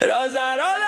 Rosa, rosa.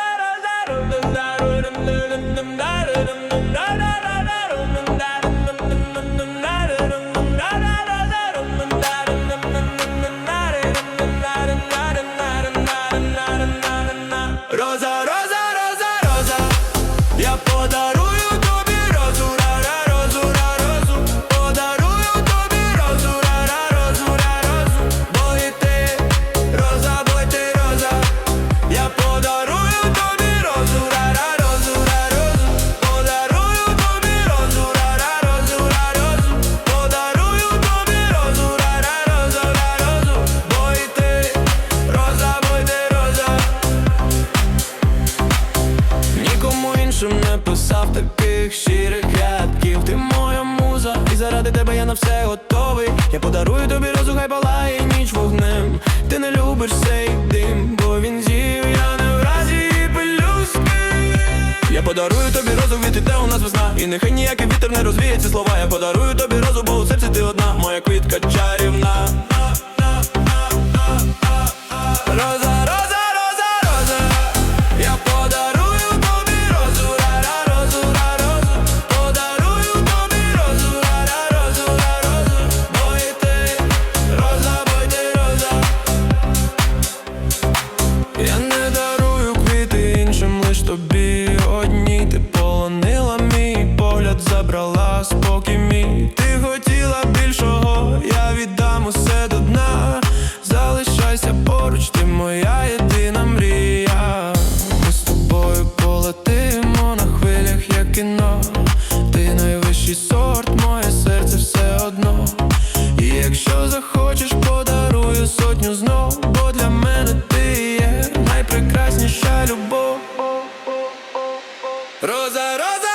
на все готовий. Я подарую тобі розу, хай палає ніч вогнем. Ти не любиш цей дим, бо він зів, я не вразі і. Я подарую тобі розу, від іде у нас весна. І нехай ніякий вітер не розвіє ці слова. Я подарую тобі розу, бо у серці ти одна, моя квіт. любов, роза, роза.